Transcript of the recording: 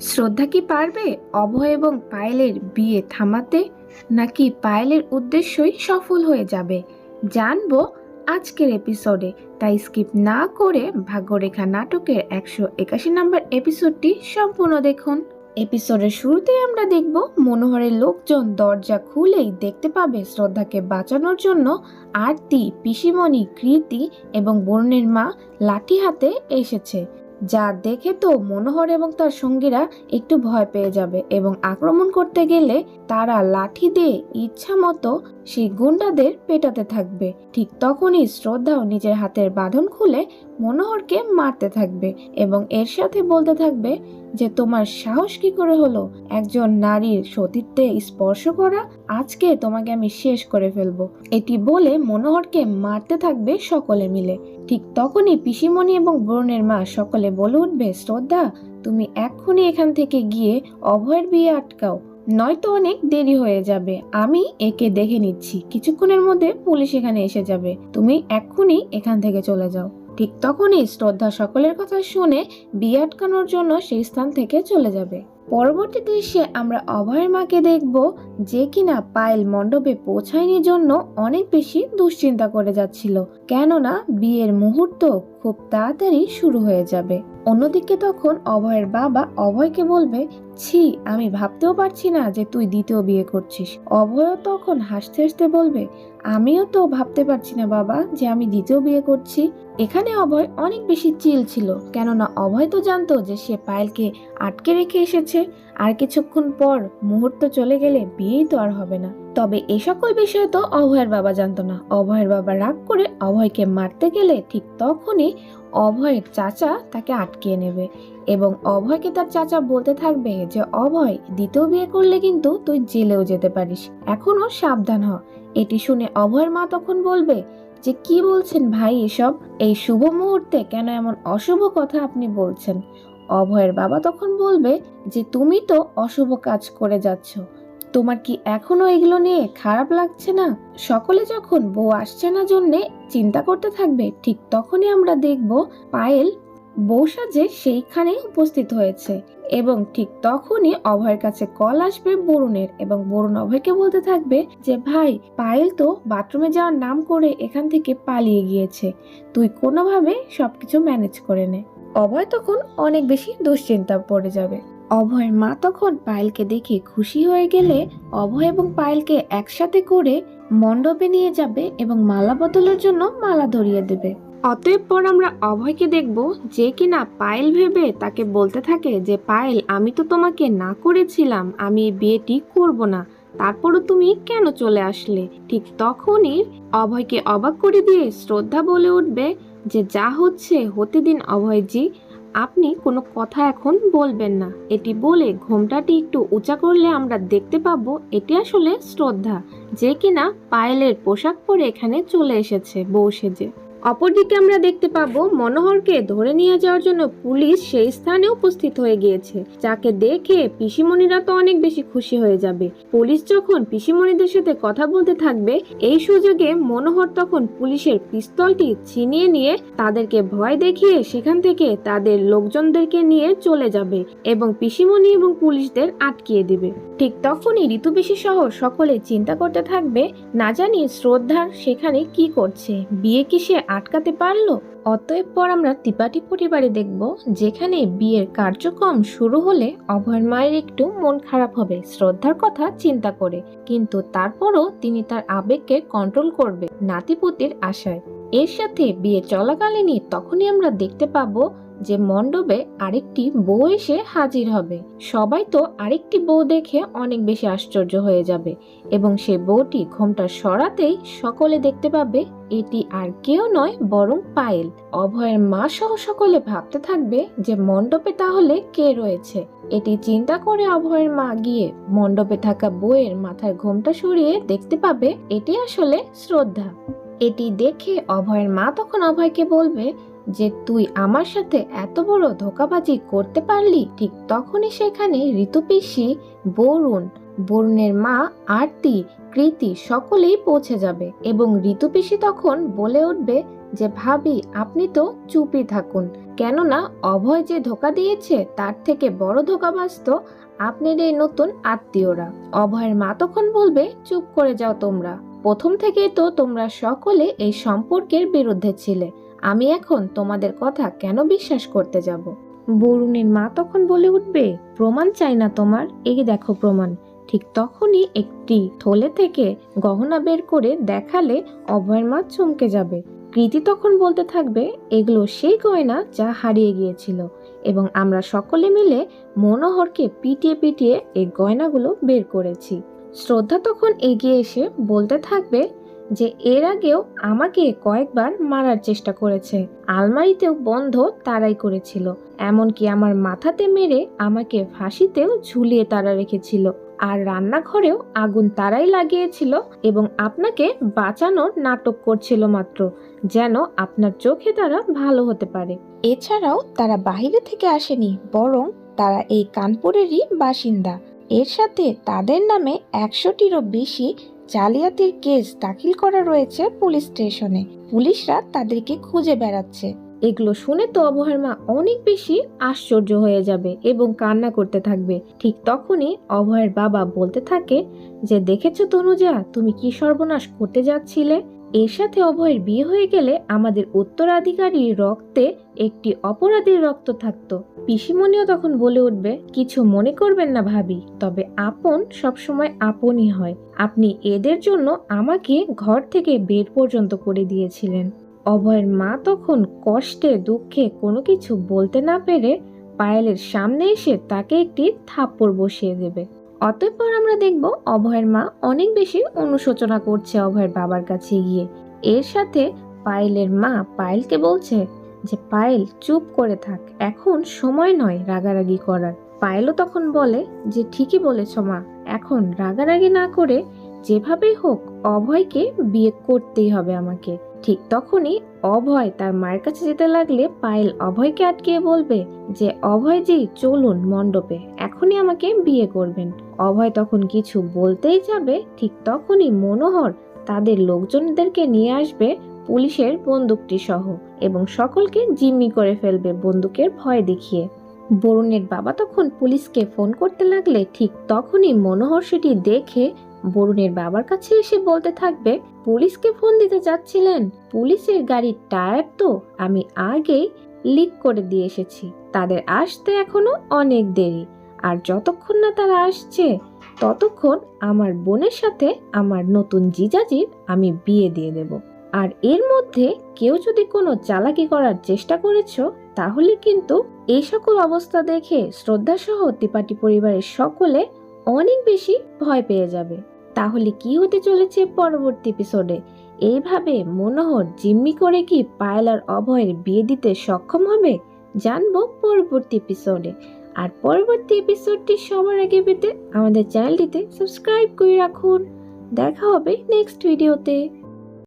শ্রদ্ধা কি পারবে অভয় এবং পায়েলের বিয়ে থামাতে? নাকি পায়েলের উদ্দেশ্যই সফল হয়ে যাবে? জানব আজকের এপিসোডে তাই স্কিপ না করে ভাগ্যরেখা নাটকের একশো একাশি নম্বর এপিসোডটি সম্পূর্ণ দেখুন। এপিসোডের শুরুতেই আমরা দেখব মনোহরের লোকজন দরজা খুলেই দেখতে পাবে শ্রদ্ধাকে বাঁচানোর জন্য আরতি, পিসিমণি, কৃতি এবং বরুণের মা লাঠি হাতে এসেছে। যা দেখে তো মনোহর এবং তার সঙ্গীরা একটু ভয় পেয়ে যাবে এবং আক্রমণ করতে গেলে তারা লাঠি দিয়ে ইচ্ছা মতো সেই গুন্ডাদের পেটাতে থাকবে। ঠিক তখনই শ্রদ্ধাও নিজের হাতের বাঁধন খুলে মনোহরকে মারতে থাকবে এবং এর সাথে বলতে থাকবে যে তোমার সাহস কি করে হলো? একজন নারীর সতীত্বে স্পর্শ করা? আজকে তোমাকে আমি শেষ করে ফেলব। এটি বলে মনোহরকে মারতে থাকবে সকলে মিলে। ঠিক তখনই পিসিমণি এবং বরুণের মা সকলে বলে উঠবে, শ্রদ্ধা, তুমি এক্ষুনি এখান থেকে গিয়ে অভয়ের বিয়ে আটকাও। নয়তো অনেক দেরি হয়ে যাবে। আমি একে দেখে নিচ্ছি। কিছুক্ষণের মধ্যে পুলিশ এখানে এসে যাবে। তুমি এক্ষুনি এখান থেকে চলে যাও। ঠিক তখনই শ্রদ্ধা সকলের কথা শুনে বিয়ে আটকানোর জন্য সেই স্থান থেকে চলে যাবে। পরবর্তী দৃশ্যে আমরা অভয়ের মাকে দেখব যে কিনা পায়েল মণ্ডপে পৌঁছায়নি জন্য অনেক বেশি দুশ্চিন্তা করে যাচ্ছিল। কেননা বিয়ের মুহূর্ত খুব তাড়াতাড়ি শুরু হয়ে যাবে। অন্যদিকে তখন অভয়ের বাবা অভয়কে বলবে, ছি, আমি ভাবতেও পারছি না যে তুই দ্বিতীয় বিয়ে করছিস। অভয় তখন হাসতে হাসতে বলবে, আমিও তো ভাবতে পারছি না বাবা যে আমি দ্বিতীয় বিয়ে করছি। এখানে অভয় অনেক বেশি চিল ছিল, কেননা অভয় তো জানতো যে সে পায়েলকে আটকে রেখে এসেছে, আর কিছুক্ষণ পর মুহূর্ত চলে গেলে বিয়েই তো আর হবে না। তবে এ সকল বিষয় তো অভয়ের বাবা জানতো না। অভয়ের বাবা রাগ করে অভয়কে মারতে গেলে ঠিক তখনই অভয়ের চাচা তাকে আটকিয়ে নেবে এবং অভয়কে তার চাচা বলতে থাকবে যে, অভয়, দ্বিতীয় বিয়ে করলে কিন্তু তুই জেলেও যেতে পারিস। এখনও সাবধান হ। এটি শুনে অভয়ের মা তখন বলবে যে কি বলছেন ভাই এসব? এই শুভ মুহূর্তে কেন এমন অশুভ কথা আপনি বলছেন? অভয়ের বাবা তখন বলবে যে, তুমি তো অশুভ কাজ করে যাচ্ছ। তোমার কি এখনও এগুলো নিয়ে খারাপ লাগছে না? সকলে যখন বউ আসছে না জন্যে চিন্তা করতে থাকবে, ঠিক তখনই আমরা দেখব পায়েল বউ সাজে সেইখানে উপস্থিত হয়েছে এবং ঠিক তখনই অভয়ের কাছে কল আসবে বরুণের এবং বরুণ অভয়কে বলতে থাকবে যে, ভাই, পায়েল তো বাথরুমে যাওয়ার নাম করে এখান থেকে পালিয়ে গিয়েছে। তুই কোনোভাবে সবকিছু ম্যানেজ করে নে। অভয় তখন অনেক বেশি দুশ্চিন্তা পড়ে যাবে। অভয়ের মা তখন পায়েলকে দেখে খুশি হয়ে গেলে অভয় এবং পায়েলকে একসাথে করে মণ্ডপে নিয়ে যাবে এবং মালা বদলের জন্য মালা ধরিয়ে দেবে। অতএব পর আমরা অভয়কে দেখব যে কিনা পায়েল ভেবে তাকে বলতে থাকে যে, পায়েল, আমি তো তোমাকে না করেছিলাম, আমি বিয়েটি করব না। তারপরও তুমি কেন চলে আসলে? ঠিক তখনই অভয়কে অবাক করে দিয়ে শ্রদ্ধা বলে উঠবে যে, যা হচ্ছে হতে দিন অভয়জি, আপনি কোনো কথা এখন বলবেন না। এটি বলে ঘোমটাটি একটু উঁচা করলে আমরা দেখতে পাবো এটি আসলে শ্রদ্ধা, যে কিনা পায়েলের পোশাক পরে এখানে চলে এসেছে, বউ সেজে। অপরদিকে আমরা দেখতে পাবো মনোহরকে ধরে নিয়ে যাওয়ার জন্য পুলিশ সেই স্থানে উপস্থিত হয়ে গিয়েছে। যাকে দেখে পিসিমণিরা তো অনেক বেশি খুশি হয়ে যাবে। পুলিশ যখন পিসিমণিদের সাথে কথা বলতে থাকবে, এই সুযোগে মনোহর তখন পুলিশের পিস্তলটি ছিনিয়ে নিয়ে তাদেরকে ভয় দেখিয়ে সেখান থেকে তাদের লোকজনদেরকে নিয়ে চলে যাবে এবং পিসিমণি এবং পুলিশদের আটকিয়ে দিবে। ঠিক তখনই ঋতুবেশী সহ সকলে চিন্তা করতে থাকবে, না জানি শ্রদ্ধার সেখানে কি করছে, বিয়ে কি সে আটকাতে পারল? অতএব পর আমরা ত্রিপাঠী পরিবারে দেখব, যেখানে বিয়ের কার্যক্রম শুরু হলে অভয়ের মায়ের একটু মন খারাপ হবে, শ্রদ্ধার কথা চিন্তা করে। কিন্তু তারপরও তিনি তার আবেগকে কন্ট্রোল করবে, নাতিপুতির আশায়। এর সাথে বিয়ে চলাকালীনই তখনই আমরা দেখতে পাবো যে মণ্ডপে আরেকটি বউ এসে হাজির হবে। সবাই তো আরেকটি বউ দেখে অনেক বেশি আশ্চর্য হয়ে যাবে এবং সে বউটি ঘোমটা সরাতেই সকলে দেখতে পাবে এটি আর কেউ নয় বরং পায়েল। অভয়ের মা সহ সকলে ভাবতে থাকবে যে মণ্ডপে তাহলে কে রয়েছে। এটি চিন্তা করে অভয়ের মা গিয়ে মণ্ডপে থাকা বউয়ের মাথার ঘোমটা সরিয়ে দেখতে পাবে এটি আসলে শ্রদ্ধা। এটি দেখে অভয়ের মা তখন অভয়কে বলবে যে তুই আমার সাথে এত বড় ধোকাবাজি করতে পারলি, ঠিক তখনই সেখানে ঋতুপিসি বরুণ, বরুণের মা, আরতি, কৃতি সকলেই পৌঁছে যাবে এবং ঋতু পিসি তখন বলে উঠবে যে, ভাবি, আপনি তো চুপই থাকুন। কেননা অভয় যে ধোকা দিয়েছে, তার থেকে বড় ধোকা বাঁচত আপনার এই নতুন আত্মীয়রা। অভয়ের মা তখন বলবে, চুপ করে যাও তোমরা। প্রথম থেকেই তো তোমরা সকলে এই সম্পর্কের বিরুদ্ধে ছিলে। আমি এখন তোমাদের কথা কেন বিশ্বাস করতে যাব? বরুণের মা তখন বলে উঠবে, প্রমাণ চাই না তোমার। এই দেখো প্রমাণ। ঠিক তখনই একটি থলে থেকে গহনা বের করে দেখালে অভয়ের মা চমকে যাবে। কৃতি তখন বলতে থাকবে, এগুলো সেই গয়না যা হারিয়ে গিয়েছিল। এবং আমরা সকলে মিলে মনোহরকে পিটিয়ে পিটিয়ে এই গয়নাগুলো বের করেছি। শ্রদ্ধা তখন এগিয়ে এসে বলতে থাকবে যে এর আগেও আমাকে কয়েকবার মারার চেষ্টা করেছে। আলমারিতেও বন্ধ তারাই করেছিল। এমনকি আমার মাথাতে মেরে আমাকে ফাঁসিতেও ঝুলিয়ে তারা রেখেছিল। আর রান্নাঘরেও আগুন তারাই লাগিয়েছিল এবং আপনাকে বাঁচানোর নাটক করছিল মাত্র, যেন আপনার চোখে তারা ভালো হতে পারে। এছাড়াও তারা বাইরে থেকে আসেনি, বরং তারা এই কানপুরেরই বাসিন্দা। এর সাথে তাদের নামে একশোটিরও বেশি জালিয়াতির কেস দাখিল করা রয়েছে পুলিশ স্টেশনে। পুলিশরা তাদেরকে খুঁজে বেড়াচ্ছে। এগুলো শুনে তো অভয়ের মা অনেক বেশি আশ্চর্য হয়ে যাবে এবং কান্না করতে থাকবে। ঠিক তখনই অভয়ের বাবা বলতে থাকে যে, দেখেছ তনুজা, তুমি কি সর্বনাশ করতে যাচ্ছিলে? এর সাথে অভয়ের বিয়ে হয়ে গেলে আমাদের উত্তরাধিকারীর রক্তে একটি অপরাধীর রক্ত থাকতো। পিসিমণিও তখন বলে উঠবে, কিছু মনে করবেন না ভাবি, তবে আপন সবসময় আপনই হয়। আপনি এদের জন্য আমাকে ঘর থেকে বের পর্যন্ত করে দিয়েছিলেন। অভয়ের মা তখন কষ্টে, দুঃখে কোনো কিছু বলতে না পেরে পায়েলের সামনে এসে তাকে একটি থাপ্পড় বসিয়ে দেবে। অতঃপর আমরা দেখব অভয়ের মা অনেক বেশি অনুশোচনা করছে অভয়ের বাবার কাছে গিয়ে। এর সাথে পায়েলের মা পায়েলকে বলছে যে পায়েল চুপ করে থাক, এখন সময় নয় রাগারাগি করার। পায়েলও তখন বলে, যে ঠিকই বলেছ মা, এখন রাগারাগি না করে যেভাবেই হোক অভয়কে বিয়ে করতেই হবে আমাকে। ঠিক তখনই অভয় তার মায়ের কাছে যেতে লাগলে পায়েল অভয়কে আটকিয়ে বলবে যে, অভয় অভয়জি চলুন মণ্ডপে, এখনই আমাকে বিয়ে করবেন। অভয় তখন কিছু বলতেই যাবে, ঠিক তখনই মনোহর তাদের লোকজনদেরকে নিয়ে আসবে পুলিশের বন্দুকটি সহ এবং সকলকে জিম্মি করে ফেলবে বন্দুকের ভয় দেখিয়ে। বরুণের বাবা তখন পুলিশকে ফোন করতে লাগলে ঠিক তখনই মনোহর সেটি দেখে বরুণের বাবার কাছে এসে বলতে থাকবে, পুলিশকে ফোন দিতে যাচ্ছিলেন? পুলিশের গাড়ির টায়ার তো আমি আগেই লিক করে দিয়ে এসেছি। তাদের আসতে এখনও অনেক দেরি। আর যতক্ষণ না তারা আসছে, ততক্ষণ আমার বোনের সাথে আমার নতুন জিজাজির আমি বিয়ে দিয়ে দেব। আর এর মধ্যে কেউ যদি কোনো চালাকি করার চেষ্টা করেছ, তাহলে কিন্তু এই সকল অবস্থা দেখে শ্রদ্ধাসহ ত্রিপাঠী পরিবারের সকলে অনেক বেশি ভয় পেয়ে যাবে। তাহলে কি হতে চলেছে পরবর্তী এপিসোডে এইভাবে মনোহর জিম্মি করে কি পায়লার অভয়ের বিয়ে দিতে সক্ষম হবে? জানব পরবর্তী এপিসোডে আর পরবর্তী এপিসোডটি সবার আগে পেতে আমাদের চ্যানেলটিতে সাবস্ক্রাইব করে রাখুন। দেখা হবে নেক্সট ভিডিওতে